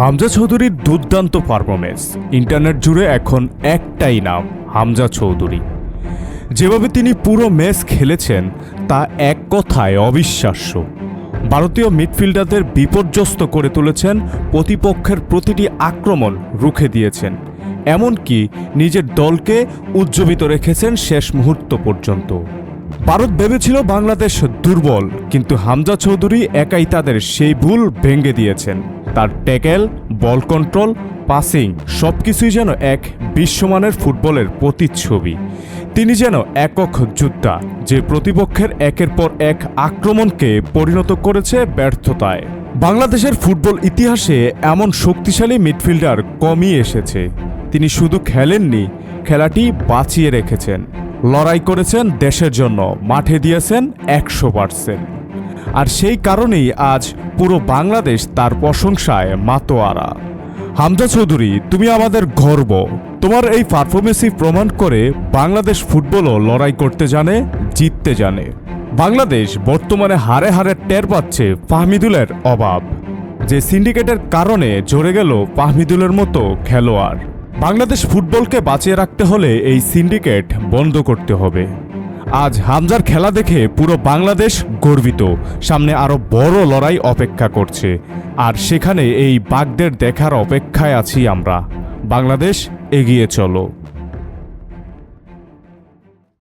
হামজা চৌধুরীর দুর্দান্ত performance internet জুড়ে এখন একটাই নাম, হামজা চৌধুরী। যেভাবে তিনি পুরো ম্যাচ খেলেছেন, তা এক কথায় অবিশ্বাস্য। ভারতীয় মিডফিল্ডারদের বিপর্যস্ত করে তুলেছেন, প্রতিপক্ষের প্রতিটি আক্রমণ রুখে দিয়েছেন। এমনকি নিজের দলকে উজ্জীবিত রেখেছেন শেষ মুহূর্ত পর্যন্ত। ভারত ভেবেছিল বাংলাদেশ দুর্বল, কিন্তু হামজা চৌধুরী একাই তাদের সেই ভুল ভেঙে দিয়েছেন। তার ট্যাকেল, বল কন্ট্রোল, পাসিং সবকিছুই যেন এক বিশ্বমানের ফুটবলের প্রতিচ্ছবি। তিনি যেন একক যোদ্ধা, যে প্রতিপক্ষের একের পর এক আক্রমণকে পরিণত করেছে ব্যর্থতায়। বাংলাদেশের ফুটবল ইতিহাসে এমন শক্তিশালী মিডফিল্ডার কমই এসেছে। তিনি শুধু খেলেননি, খেলাটি বাঁচিয়ে রেখেছেন। লড়াই করেছেন দেশের জন্য, মাঠে দিয়েছেন একশো পার্সেন্ট। আর সেই কারণেই আজ পুরো বাংলাদেশ তার প্রশংসায় মাতোয়ারা। হামজা চৌধুরী, তুমি আমাদের গর্ব। তোমার এই পারফরমেন্সই প্রমাণ করে বাংলাদেশ ফুটবলও লড়াই করতে জানে, জিততে জানে। বাংলাদেশ বর্তমানে হারে হারে টের পাচ্ছে ফাহমিদুলের অভাব। যে সিন্ডিকেটের কারণে জড়ে গেল ফাহমিদুলের মতো খেলোয়াড়। বাংলাদেশ ফুটবলকে বাঁচিয়ে রাখতে হলে এই সিন্ডিকেট বন্ধ করতে হবে। আজ হামজার খেলা দেখে পুরো বাংলাদেশ গর্বিত। সামনে আরও বড় লড়াই অপেক্ষা করছে। আর সেখানে এই বাগদের দেখার অপেক্ষায় আছি আমরা। বাংলাদেশ এগিয়ে চলো।